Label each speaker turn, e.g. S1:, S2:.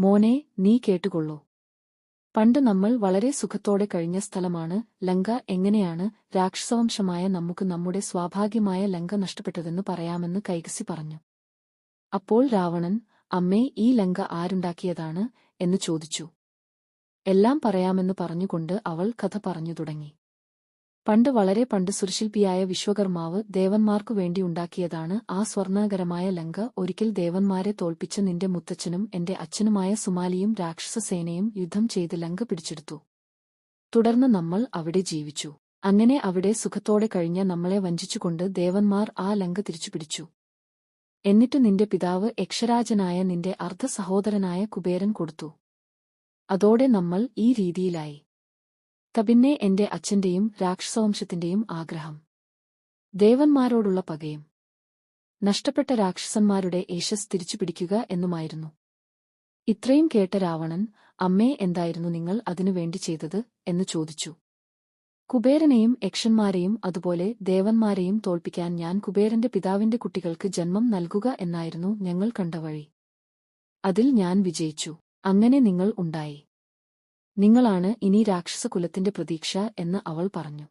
S1: മോനെ നീ കേട്ടുകൊള്ളൂ. പണ്ട് നമ്മൾ വളരെ സുഖത്തോടെ കഴിഞ്ഞ സ്ഥലമാണ് ലങ്ക. എങ്ങനെയാണ് രാക്ഷസവംശമായ നമുക്ക് നമ്മുടെ സ്വാഭാഗ്യമായ ലങ്ക നഷ്ടപ്പെട്ടതെന്ന് പറയാമെന്ന് കൈകസി പറഞ്ഞു. അപ്പോൾ രാവണൻ അമ്മേ ഈ ലങ്ക ആരുണ്ടാക്കിയതാണ്? എന്ന് ചോദിച്ചു. എല്ലാം പറയാമെന്ന് പറഞ്ഞുകൊണ്ട് അവൾ കഥ പറഞ്ഞു തുടങ്ങി. പണ്ട് വളരെ പണ്ട് സുരശില്പിയായ വിശ്വകർമാവ് ദേവന്മാർക്കു വേണ്ടിയുണ്ടാക്കിയതാണ് ആ സ്വർണകരമായ ലങ്ക. ഒരിക്കൽ ദേവന്മാരെ തോൽപ്പിച്ച നിന്റെ മുത്തച്ഛനും എന്റെ അച്ഛനുമായ സുമാലിയും രാക്ഷസസേനയും യുദ്ധം ചെയ്ത് ലങ്ക പിടിച്ചെടുത്തു. തുടർന്ന് നമ്മൾ അവിടെ ജീവിച്ചു. അങ്ങനെ അവിടെ സുഖത്തോടെ കഴിഞ്ഞ നമ്മളെ വഞ്ചിച്ചുകൊണ്ട് ദേവന്മാർ ആ ലങ്ക തിരിച്ചുപിടിച്ചു എന്നിട്ട് നിന്റെ പിതാവ് യക്ഷരാജനായ നിന്റെ അർദ്ധ സഹോദരനായ കുബേരൻ കൊടുത്തു. അതോടെ നമ്മൾ ഈ രീതിയിലായി. തപിന്നെ എന്റെ അച്ഛന്റെയും രാക്ഷസവംശത്തിന്റെയും ആഗ്രഹം. ദേവന്മാരോടുള്ള പകയും. നഷ്ടപ്പെട്ട രാക്ഷസന്മാരുടെ ഏശസ് തിരിച്ചുപിടിക്കുക എന്നുമായിരുന്നു. ഇത്രയും കേട്ട രാവണൻ അമ്മേ എന്തായിരുന്നു നിങ്ങൾ അതിനുവേണ്ടി ചെയ്തത്? എന്ന് ചോദിച്ചു. കുബേരനെയും യക്ഷന്മാരെയും അതുപോലെ ദേവന്മാരെയും തോൽപ്പിക്കാൻ ഞാൻ കുബേരന്റെ പിതാവിന്റെ കുട്ടികൾക്ക് ജന്മം നൽകുക എന്നായിരുന്നു ഞങ്ങൾ കണ്ട വഴി. അതിൽ ഞാൻ വിജയിച്ചു. അങ്ങനെ നിങ്ങൾ ഉണ്ടായി. നിങ്ങളാണ് ഇനി രാക്ഷസകുലത്തിന്റെ പ്രതീക്ഷ എന്ന് അവൾ പറഞ്ഞു.